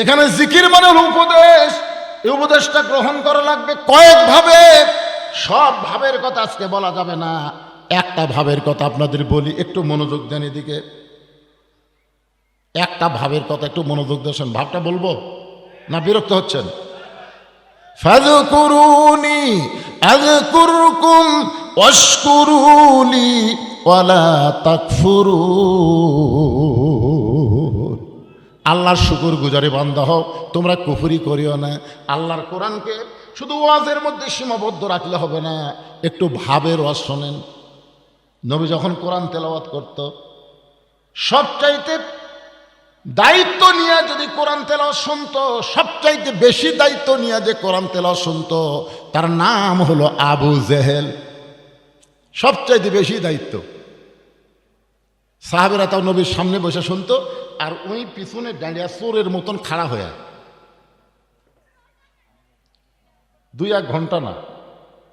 এখানে জিকির মানে হলো উপদেশ। এই উপদেশটা গ্রহণ করা লাগবে কয়েক ভাবে সব ভাবের কথা আজকে বলা যাবে না। একটা ভাবের কথা আপনাদের বলি, একটু মনোযোগ দেন এদিকে। একটা ভাবের কথা, একটু মনোযোগ দেন ভাবটা বলব? না বিরক্ত হচ্ছেন? ফাযকুরুনি আযকুরকুম ওয়াশকুরুলি ওয়ালা তাকফুরুন আল্লাহর শুকুর গুজারে বান্দা হও তোমরা কুফুরি করিও না। আল্লাহর কোরআনকে শুধু ওয়াজের মধ্যে সীমাবদ্ধ রাখলে হবে না, একটু ভাবের ওয়াজ শোনেন। নবী যখন কোরআন তেলাওয়াত করত, সবচাইতে দায়িত্ব নিয়ে যদি কোরআন তেলাওয়াত শুনতো, সবচাইতে বেশি দায়িত্ব নিয়ে যে কোরআন তেলাওয়াত শুনত, তার নাম হলো আবু জেহেল। সবচাইতে বেশি দায়িত্ব। সাহাবেরা তাও নবীর সামনে বসে শুনতো আর ওই পিছনে দাঁড়িয়ে চোরের মতন খাড়া হয়ে দুই এক ঘণ্টা না।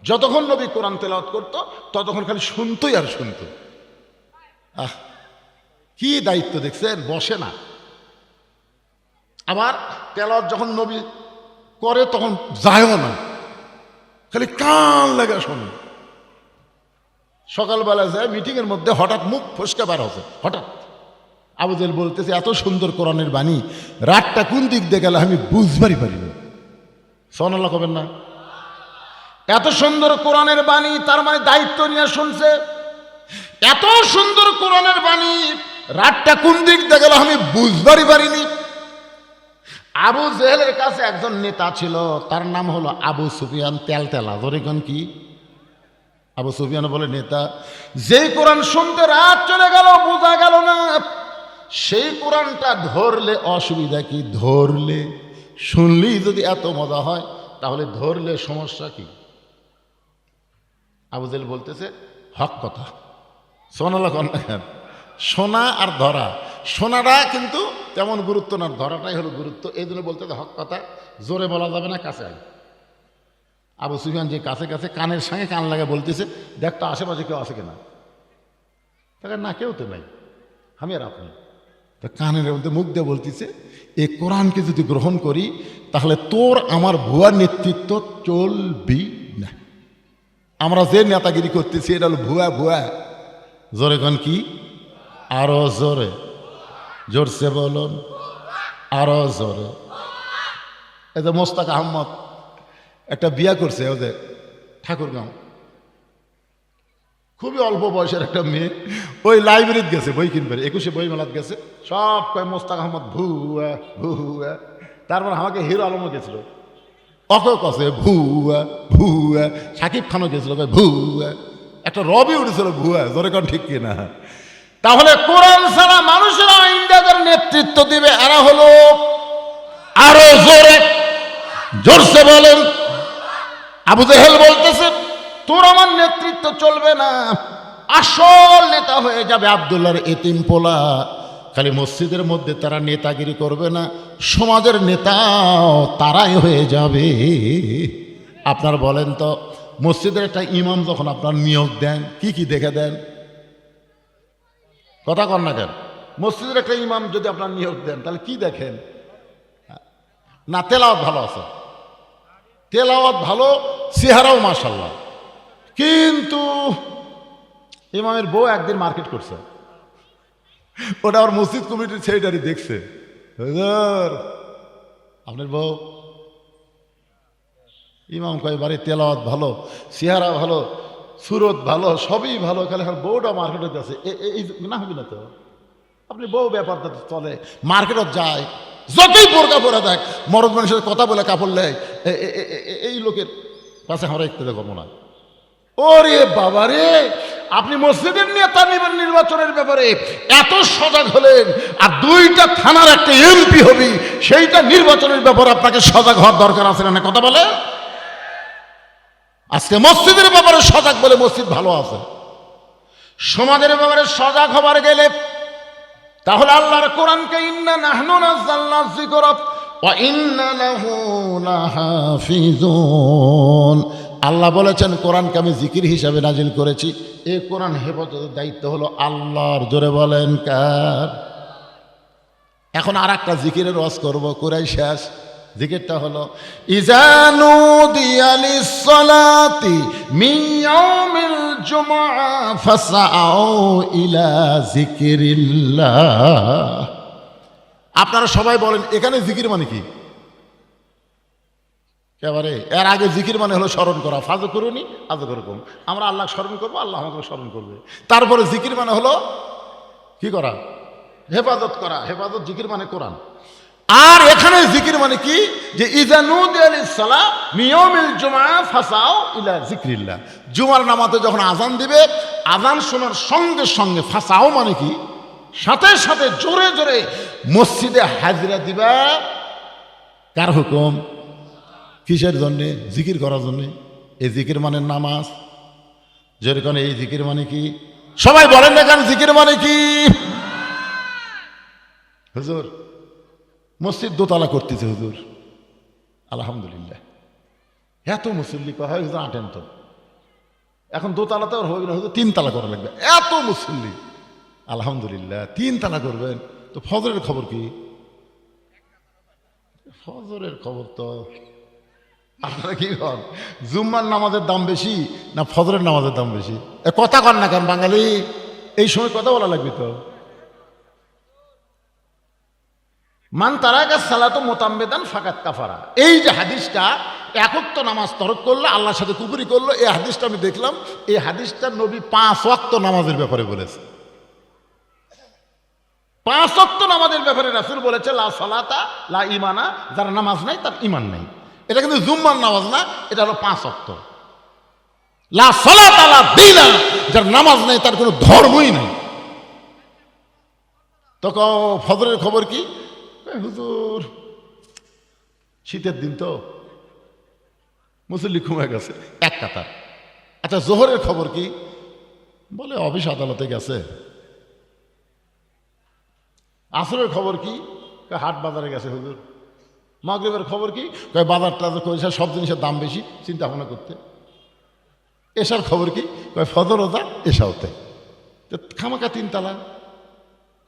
যতক্ষণ নবী কোরআন তেলাওয়াত করতো, ততক্ষণ খালি শুনতোই আর শুনতো। আহ, কি দায়িত্ব দেখছেন? বসে না। আবার তেলাওয়াত যখন নবী করে, তখন যায়ও না। খালি কান লাগা শোনে। সকালবেলা যায় মিটিংয়ের মধ্যে হঠাৎ মুখ ফসকে বার হচ্ছে, হঠাৎ। আবুজেল বলতেছে, এত সুন্দর কোরআনের বাণী, রাতটা কোন দিক দিয়ে গেলে আমি বুঝবারই পারি না সোনাল্লাহ কবেন না। এত সুন্দর কোরআনের বাণী, তার মানে দায়িত্ব নিয়ে শুনছে। এত সুন্দর কোরআনের বাণী, রাতটা কোন দিক দিয়ে গেল আমি বুঝবারই পারিনি। আবু জেহেলের কাছে একজন নেতা ছিল, তার নাম হলো আবু সুফিয়ান। তেলতেলা ধরেখন কি? আবু সুফিয়ান বলে, নেতা, যেই কোরআন শুনতে রাত চলে গেল, বোঝা গেল না সেই কোরআনটা ধরলে অসুবিধা কি? ধরলে। শুনলেই যদি এত মজা হয়, তাহলে ধরলে সমস্যা কি? আবুজেল বলতেছে, হক কথা। সোনালা কন্যা শোনা আর ধরা। শোনাটা কিন্তু তেমন গুরুত্ব না, ধরাটাই হলো গুরুত্ব। এই জন্য বলতে হক কথা। জোরে বলা যাবে না, কাছে আগে আবু সুফিয়ান যে কাছে কাছে কানের সঙ্গে কান লাগে বলতেছে, দেখ তো আশেপাশে কেউ আছে কিনা? তাকে না, কেউ তো নাই। আমি আর আপনি। কানের মধ্যে মুখ দিয়ে বলতেছে এই কোরআনকে যদি গ্রহণ করি, তাহলে তোর আমার ভুয়ার নেতৃত্ব চলবি না। আমরা যে নেতাগিরি করতেছি, এটা হলো ভুয়া ভুয়া। জোরে কন কি? আরও জোরে। জোরসে বলুন। আরও জোরে। এই মোস্তাক আহমদ একটা বিয়া করছে ওদের ঠাকুরগাঁও। খুবই অল্প বয়সের একটা মেয়ে। ওই লাইব্রেরিতে গেছে, বই কিনবে। একুশে বই মেলাত গেছে। সব কয়, মোস্তাক আহমদ ভুয়া ভুয়া তারপর আমাকে হিরো আলমও গেছিল। অত কছে ভুয়া ভুয়া সাকিব খানও গেছিল ভুয়া একটা রবি উঠেছিল ভুয়া জোরে কন, ঠিক কিনা? তাহলে কোরআন ছাড়া মানুষেরা ইন্ডিয়াদের নেতৃত্ব দিবে, এরা হলো আরও জোরে। জোরসে বলেন। আবু জেহেল বলতেছে তোর আমার নেতৃত্ব চলবে না। আসল নেতা হয়ে যাবে আবদুল্লাহর এতিম পোলা। খালি মসজিদের মধ্যে তারা নেতাগিরি করবে না, সমাজের নেতাও তারাই হয়ে যাবে। আপনার বলেন তো, মসজিদের একটা ইমাম যখন আপনার নিয়োগ দেন, কি কি দেখে দেন? কথা কর না কেন, মসজিদের একটা ইমাম যদি আপনার নিয়োগ দেন, তাহলে কি দেখেন? না, তেলাওয়াত ভালো আছে। তেলাওয়াত ভালো, চেহারাও মাশাল্লাহ কিন্তু ইমামের বউ একদিন মার্কেট করছে। ওটা আমার মসজিদ কমিটির সেক্রেটারি দেখছে। আপনার বউ? ইমাম কয়, বাড়ি তেলাওয়াত ভালো চেহারা ভালো, সুরত ভালো, সবই ভালো, খালি এখন বউটা মার্কেটে গেছে এই না হবে না তো? আপনি বউ ব্যাপারটা চলে মার্কেটত যায়। যতই বোরকা পরে দেখ মরদ মানুষের কথা বলে কাপড় নেয়। এই লোকের কাছে আমরা একটু করব না। ওরে বাবা রে, আপনি মসজিদের নেতা নিবেন নির্বাচনের ব্যাপারে, এত সজাগ হলেন, আর দুইটা থানার একটা এমপি হবি, সেইটা নির্বাচনের ব্যাপারে আপনাকে সজাগ হওয়ার দরকার আছে না কথা বলে? আজকে মসজিদের ব্যাপারে সজাগ বলে মসজিদ ভালো আছে। সমাজের ব্যাপারে সজাগ হবার গেলে, তাহলে আল্লাহর কোরআনকে ইন্না নাহনু নাযালনা যিকরা, ওয়া ইন্না লাহু লাহাফিজুন। আল্লাহ বলেছেন, কোরআনকে আমি জিকির হিসাবে নাজিল করেছি। এই কোরআন হেফাজতের দায়িত্ব হলো আল্লাহর, জোরে বলেন কার? এখন আর একটা জিকিরের রস করব কোরাই শেষ। জিকিরটা হলো ইজানু দিয়ালিস সালাতি ইয়াউমিল জুমআ ফাসআউ ইলা জিকিরিল্লাহ। আপনারা সবাই বলেন, এখানে জিকির মানে কি? এবারে এর আগে জিকির মানে হলো স্মরণ করা। ফাজো করুনি আজও করুন আমরা আল্লাহ স্মরণ করব, আল্লাহ আমাকে স্মরণ করবে। তারপরে জিকির মানে হলো কি করা? হেফাজত করা। হেফাজত জিকির মানে কোরআন। আর এখানে জিকির মানে কি? যে ইলা জুমার নামাতে যখন আজান দিবে আজান শোনার সঙ্গে সঙ্গে ফাঁসাও মানে কি? সাথে সাথে জোরে জোরে মসজিদে হাজিরা দিবা। কার হুকুম? কিসের জন্যে? জিকির করার জন্যে। এই জিকির মানে নামাজ। যেরকম এই জিকির মানে কি? সবাই বলেন না কেন জিকির মানে কি? হুজুর, মসজিদ দোতলা করতেছে হুজুর। আলহামদুলিল্লাহ। এত মুসল্লি কয় হয় আটেন তো। এখন দোতলাতে আর হবে না হুজুর, তিনতলা করা লাগবে। এত মুসল্লি। আলহামদুলিল্লাহ, তিনতলা করবেন। তো ফজরের খবর কি? ফজরের খবর তো আপনারা কি কন? জুম্মার নামাজের দাম বেশি না ফজরের নামাজের দাম বেশি? কথা কন না কেন বাঙালি? এই সময় কথা বলা লাগবে তো। মান তারাকা সালাতো মোতাম্বেদান ফাকাত কাফারা। এই যে হাদিসটা একত্র নামাজ তরক করল, আল্লাহর সাথে কুকুরি করল, এই হাদিসটা আমি দেখলাম, এই হাদিসটা নবী পাঁচ ওয়াক্ত নামাজের ব্যাপারে বলেছে। পাঁচ ওয়াক্ত নামাজের ব্যাপারে রাসুল বলেছে, লা সালাতা, লা ইমানা যার নামাজ নাই, তার ইমান নাই। এটা কিন্তু জুম্মার নামাজ না, এটা হলো পাঁচ অক্ত। লা সালাতা লা দিনা, যার নামাজ নাই, তার কোনো ধর্মই নাই। তো ক ফজরের খবর কি? হুজুর, শীতের দিন তো। মুসল্লি ঘুমে গেছে, এক কাতার। আচ্ছা জোহরের খবর কি? বলে, অফিস আদালতে গেছে। আসরের খবর কি? হাট বাজারে গেছে হুজুর। মাগরিবের খবর কি? কয় বাজার টাজার করেছে, সব জিনিসের দাম বেশি, চিন্তা ভাবনা করতে। এসার খবর কি? কয়, ফজর ওজা এসা হতে তো খামাকা তিনতলা।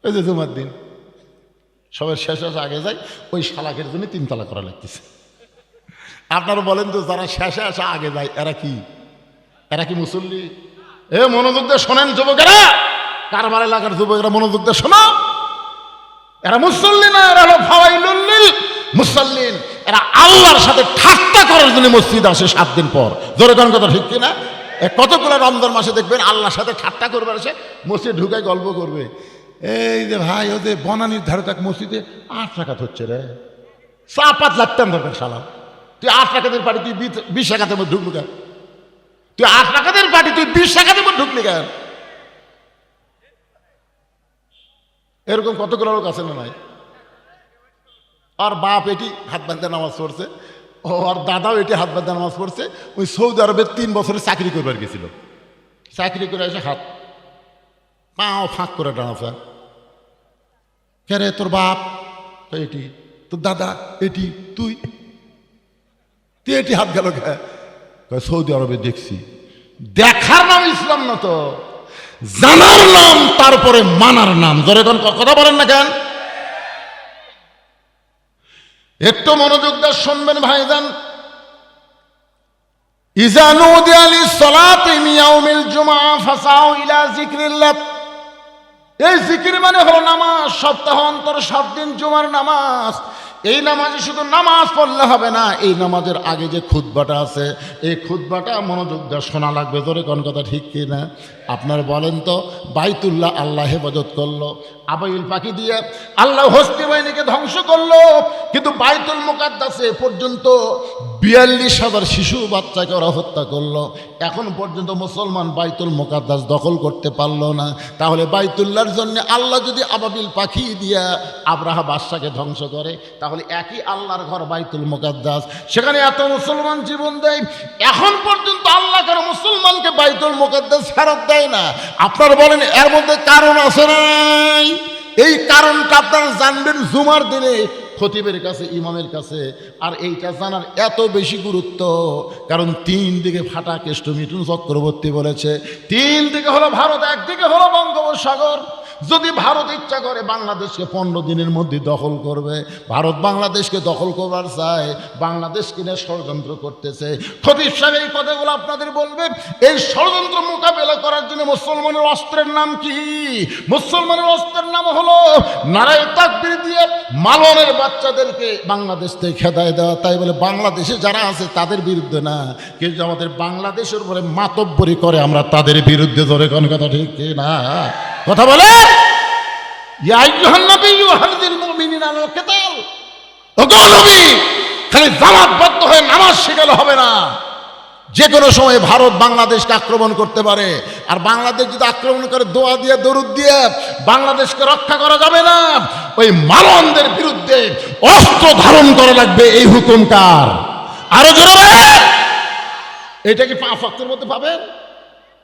ওই যে জুমার দিন। সবাই শেষ শেষে আগে যায় ওই শালাকের জন্য তিনতলা করা লাগতেছে। আপনারা বলেন তো, যারা শেষে আসা, আগে যায় এরা কি? এরা কি মুসল্লি? এ, মনোযোগ দিয়ে শোনেন যুবকেরা। কারবার এলাকার যুবকেরা মনোযোগ দিয়ে শোনো এরা মুসল্লি না, এরা হলো ফাওয়াইলুল্লিল মুসল্লিন, এরা আল্লাহর সাথে ঠাট্টা করার জন্য মসজিদ আসে সাত দিন পর। জোরে কোন কথা ঠিক কিনা? কতগুলো রমজান মাসে দেখবেন আল্লাহর সাথে ঠাট্টা করবে আসে মসজিদ ঢুকে গল্প করবে। এই যে ভাই ওদের বনানির ধারে তাক মসজিদে আট টাকা হচ্ছে রে। চা পাত লাগতাম দরকার সালাম তুই আট টাকাদের পার্টি তুই বিশ- টাকাতে মধ্যে ঢুকলু কেন? তুই আট টাকাদের পার্টি তুই বিশ টাকাতে মধ্যে ঢুকলি কেন? এরকম কতগুলো লোক আছে না নাই? আর বাপ এটি হাত বাঁধতে নামাজ পড়ছে। ও, আর দাদাও এটি হাত বাঁধতে নামাজ পড়ছে। ওই সৌদি আরবে তিন বছরে চাকরি করবার গেছিল। চাকরি করে এসে হাত, পাও ফাঁক করে দাঁড়াছে কে রে তোর বাপ? এটি? তোর দাদা? এটি? তুই? তুই এটি হাত গেল সৌদি আরবে দেখছি। দেখার নাম ইসলাম না তো। জানার নাম, তারপরে মানার নাম। কোন কথা বলেন না কেন? একটু মনোযোগ দিয়ে শুনবেন সলাতে মিয়াউমিল জুমা ইলা এই জিকির মানে হলো নামাজ, সপ্তাহ অন্তর সাত দিন জুমার নামাজ। এই নামাজে শুধু নামাজ পড়লে হবে না, এই নামাজের আগে যে খুতবাটা আছে, এই খুতবাটা মনোযোগ দিয়ে শোনা লাগবে। তোরে কোন কথা ঠিক কি না আপনার বলেন তো, বাইতুল্লাহ আল্লাহ হেফাজত করল। আবাইল পাখি দিয়ে আল্লাহ হস্তি বাহিনীকে ধ্বংস করল। কিন্তু বাইতুল মুকাদ্দাসে পর্যন্ত বিয়াল্লিশ হাজার শিশু বাচ্চাকে ওরা হত্যা করল। এখন পর্যন্ত মুসলমান বাইতুল মোকাদ্দাস দখল করতে পারল না। তাহলে বাইতুল্লাহর জন্য আল্লাহ যদি আবাবিল পাখি দিয়া আব্রাহা বাদশাকে ধ্বংস করে, তাহলে একই আল্লাহর ঘর বাইতুল মোকাদ্দাস। সেখানে এত মুসলমান জীবন দেয়, এখন পর্যন্ত আল্লাহ কারও মুসলমানকে বাইতুল মোকাদ্দাস ফেরত দেয়? না। আপনার বলেন, এর মধ্যে কারণ আছে নাই? এই কারণটা আপনারা জানবেন জুমার দিনে খতিবের কাছে, ইমামের কাছে। আর এইটা জানার এত বেশি গুরুত্ব, কারণ তিন দিকে ফাটা কেষ্ট মিঠুন চক্রবর্তী বলেছে, তিন দিকে হলো ভারত, একদিকে হলো বঙ্গোপসাগর। যদি ভারত ইচ্ছা করে বাংলাদেশকে পনেরো দিনের মধ্যে দখল করবে, ভারত বাংলাদেশকে দখল করবার চায়, বাংলাদেশ কিনে ষড়যন্ত্র করতেছে। খতিব সাহেব এই কথাগুলো আপনাদের বলবে এই ষড়যন্ত্র মোকাবেলা করার জন্য মুসলমানের অস্ত্রের নাম কি? মুসলমানের অস্ত্রের নাম হলো নারায় তাকবির দিয়ে মালনের বাচ্চাদেরকে বাংলাদেশ থেকে খেদায় দেওয়া। তাই বলে বাংলাদেশে যারা আছে তাদের বিরুদ্ধে না। কিন্তু আমাদের বাংলাদেশের উপরে মাতব্বরি করে, আমরা তাদের বিরুদ্ধে ধরে কোন কথা ঠিক না? কথা বলে। খালি জামাতবদ্ধ হয়ে নামাজ শিখালে হবে না। যে কোনো সময় ভারত বাংলাদেশকে আক্রমণ করতে পারে। আর বাংলাদেশ যদি আক্রমণ করে, দোয়া দিয়ে, দরুদ দিয়ে, বাংলাদেশকে রক্ষা করা যাবে না। ওই মালনদের বিরুদ্ধে অস্ত্র ধারণ করা লাগবে, এই হুকুম কার? আরও জোরে। এটা কি পাঁচ মধ্যে পাবেন?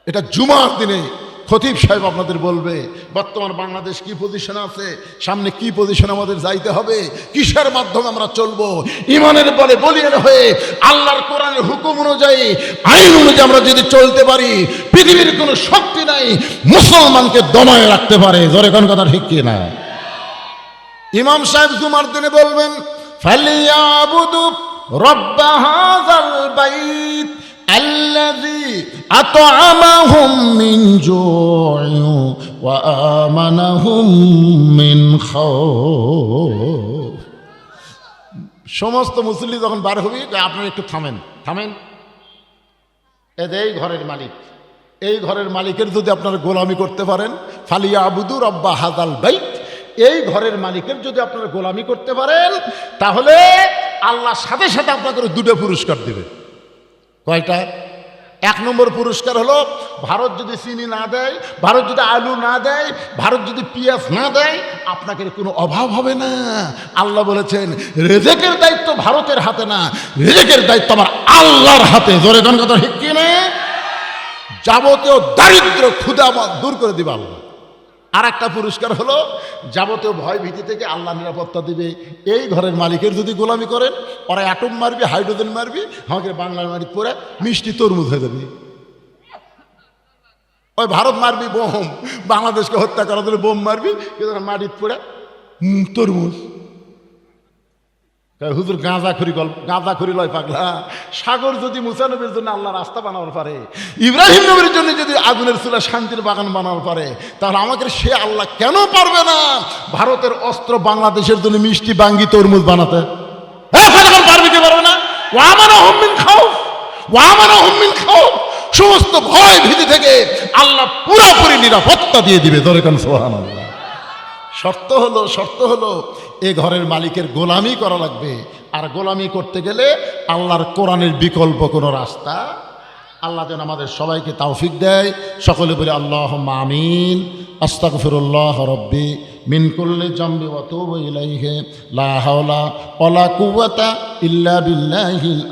এটা জুমার দিনে খতিব সাহেব আপনাদের বলবে, বর্তমান বাংলাদেশ কি পজিশন আছে? সামনে কি পজিশন আমাদের যাইতে হবে? কিসের মাধ্যমে আমরা চলবো? ইমানের বলে বলিয়ান হয়ে আল্লাহর কোরআনের হুকুম অনুযায়ী, আইন অনুযায়ী আমরা যদি চলতে পারি, পৃথিবীর কোনো শক্তি নাই, মুসলমানকে দমায় রাখতে পারে। জোরে কোন কথা ঠিক কি না ইমাম সাহেব জুমার দিনে বলবেন, ফালিয়াবুদু রব্ব হাযাল বাইত الذي أطعمهم من جوع وآمنهم من خوف সমস্ত মুসল্লি যখন বার হবি আপনারা একটু থামেন থামেন এদের এই ঘরের মালিক এই ঘরের মালিকের যদি আপনারা গোলামি করতে পারেন ফালিয়া আবুদুর রব্বা হাজাল বাইত এই ঘরের মালিকের যদি আপনারা গোলামি করতে পারেন তাহলে আল্লাহ সাথে সাথে আপনাদের দুটো পুরস্কার দেবে কয়টা? এক নম্বর পুরস্কার হলো, ভারত যদি চিনি না দেয়, ভারত যদি আলু না দেয়, ভারত যদি পেঁয়াজ না দেয়, আপনাকে কোনো অভাব হবে না। আল্লাহ বলেছেন, রেজেকের দায়িত্ব ভারতের হাতে না, রেজেকের দায়িত্ব আমার আল্লাহর হাতে। জোরে জন কথা ঠিক কিনে? যাবতীয় দারিদ্র ক্ষুদা দূর করে দিবে আল্লাহ। আর একটা পুরস্কার হলো, যাবতীয় ভয় ভীতি থেকে আল্লাহ নিরাপত্তা দিবে। এই ঘরের মালিকের যদি গোলামি করেন, ওরা অ্যাটম মারবি, হাইড্রোজেন মারবি, আমাকে বাংলার মারি পরে মিষ্টি তরমুজ হয়ে যাবে। ওই ভারত মারবি বোম, বাংলাদেশকে হত্যা করার জন্য বোম মারবি মাটির পরে তরমুজ। হুজুর, গাঁজা খুরি গল্প গাঁজা খুরি লয় পাগলা। সাগর যদি মুসা নবীর জন্য আল্লাহ রাস্তা বানাবার পারে, ইব্রাহিম নবীর জন্য যদি আগুনের চুলা শান্তির বাগান বানাবার পারে, তাহলে আমাকে সে আল্লাহ কেন পারবে না? ভারতের অস্ত্র বাংলাদেশের জন্য মিষ্টি বাঙ্গি তরমুজ বানাতে। পারবে কি পারবে না? ও আমার হম্মিন খাও ও আমার হম্মিন খাও সমস্ত ভয় ভীতি থেকে আল্লাহ পুরোপুরি নিরাপত্তা দিয়ে দিবে। ধরে কেন সোহান শর্ত হলো শর্ত হলো এ ঘরের মালিকের গোলামি করা লাগবে। আর গোলামি করতে গেলে আল্লাহর কোরআনের বিকল্প কোনো রাস্তা। আল্লাহ যেন আমাদের সবাইকে তাওফিক দেয়। সকলে বলে আল্লাহ আমিন। আস্তাগফিরুল্লাহ রব্বি মিন জম্বি অতুব ইলাইহি। লা হাওলা ওয়ালা ইল্লা বিল্লাহিল